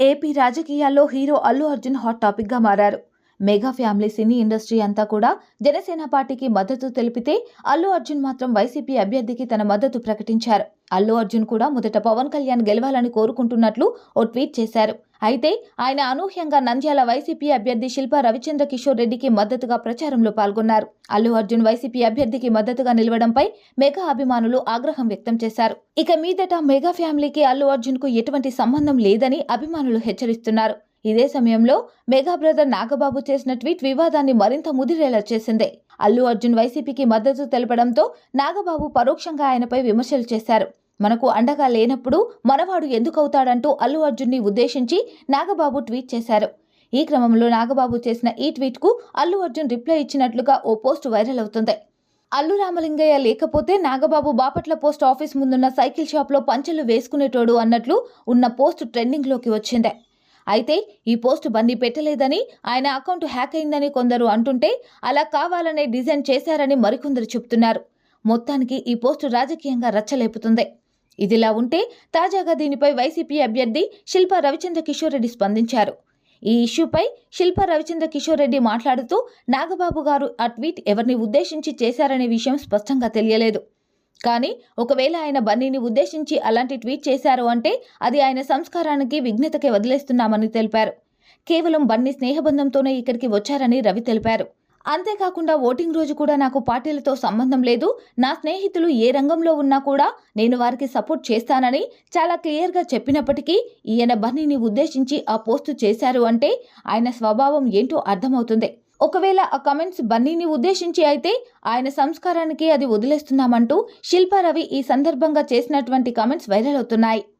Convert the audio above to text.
AP రాజకీయాల్లో hero Allu Arjun hot టాపిక్గా మారారు. మెగా ఫ్యామిలీ సినీ ఇండస్ట్రీ అంతా కూడా జనసేన పార్టీకి మద్దతు తెలిపితే అల్లు అర్జున్ మాత్రం వైసీపీ అభ్యర్థికి తన మద్దతు ప్రకటించారు. అల్లు అర్జున్ కూడా మొదట పవన్ కళ్యాణ్ గెలవాలని కోరుకుంటున్నట్లు ఓ ట్వీట్ చేశారు. అయితే ఆయన అనూహ్యంగా నంద్యాల వైసీపీ అభ్యర్థి శిల్పా రవిచంద్ర కిషోర్ రెడ్డికి మద్దతుగా ప్రచారంలో పాల్గొన్నారు. అల్లు అర్జున్ వైసీపీ అభ్యర్థికి మద్దతుగా నిలవడంపై మెగా అభిమానులు ఆగ్రహం వ్యక్తం చేశారు. ఇక మీదట మెగా ఫ్యామిలీకి అల్లు అర్జున్కు ఎటువంటి సంబంధం లేదని అభిమానులు హెచ్చరిస్తున్నారు. ఇదే సమయంలో మెగా బ్రదర్ నాగబాబు చేసిన ట్వీట్ వివాదాన్ని మరింత ముదిరేలా చేసిందే. అల్లు అర్జున్ వైసీపీకి మద్దతు తెలపడంతో నాగబాబు పరోక్షంగా ఆయనపై విమర్శలు చేశారు. మనకు అండగా లేనప్పుడు మనవాడు ఎందుకవుతాడంటూ అల్లు అర్జున్ని ఉద్దేశించి నాగబాబు ట్వీట్ చేశారు. ఈ క్రమంలో నాగబాబు చేసిన ఈ ట్వీట్కు అల్లు అర్జున్ రిప్లై ఇచ్చినట్లుగా ఓ పోస్ట్ వైరల్ అవుతుంది. అల్లు రామలింగయ్య లేకపోతే నాగబాబు బాపట్ల పోస్ట్ ఆఫీస్ ముందున్న సైకిల్ షాప్లో పంచెలు వేసుకునేటోడు అన్నట్లు ఉన్న పోస్ట్ ట్రెండింగ్లోకి వచ్చింది. అయితే ఈ పోస్ట్ బందీ పెట్టలేదని ఆయన అకౌంట్ హ్యాక్ అయిందని కొందరు అంటుంటే అలా కావాలనే డిజైన్ చేశారని మరికొందరు చెబుతున్నారు మొత్తానికి ఈ పోస్టు రాజకీయంగా రచ్చలేపుతుంది. ఇదిలా ఉంటే తాజాగా దీనిపై వైసీపీ అభ్యర్థి శిల్పా రవిచంద్ర కిషోర్ రెడ్డి స్పందించారు. ఈ ఇష్యూపై శిల్పా రవిచంద్ర కిషోర్ రెడ్డి మాట్లాడుతూ నాగబాబు గారు ఆ ట్వీట్ ఎవరిని ఉద్దేశించి చేశారనే విషయం స్పష్టంగా తెలియలేదు. కానీ ఒకవేళ ఆయన బన్నీని ఉద్దేశించి అలాంటి ట్వీట్ చేశారు అంటే అది ఆయన సంస్కారానికి విఘ్నతకే వదిలేస్తున్నామని తెలిపారు. కేవలం బన్నీ స్నేహబంధంతోనే ఇక్కడికి వచ్చారని రవి తెలిపారు. అంతేకాకుండా ఓటింగ్ రోజు కూడా నాకు పార్టీలతో సంబంధం లేదు. నా స్నేహితులు ఏ రంగంలో ఉన్నా కూడా నేను వారికి సపోర్ట్ చేస్తానని చాలా క్లియర్గా చెప్పినప్పటికీ ఈయన బన్నీని ఉద్దేశించి ఆ పోస్టు చేశారు అంటే ఆయన స్వభావం ఏంటో అర్థమవుతుంది. ఒకవేళ ఆ కమెంట్స్ బన్నీని ఉద్దేశించి అయితే ఆయన సంస్కారానికి అది వదిలేస్తున్నామంటూ శిల్పా రవి ఈ సందర్భంగా చేసినటువంటి కమెంట్స్ వైరల్ అవుతున్నాయి.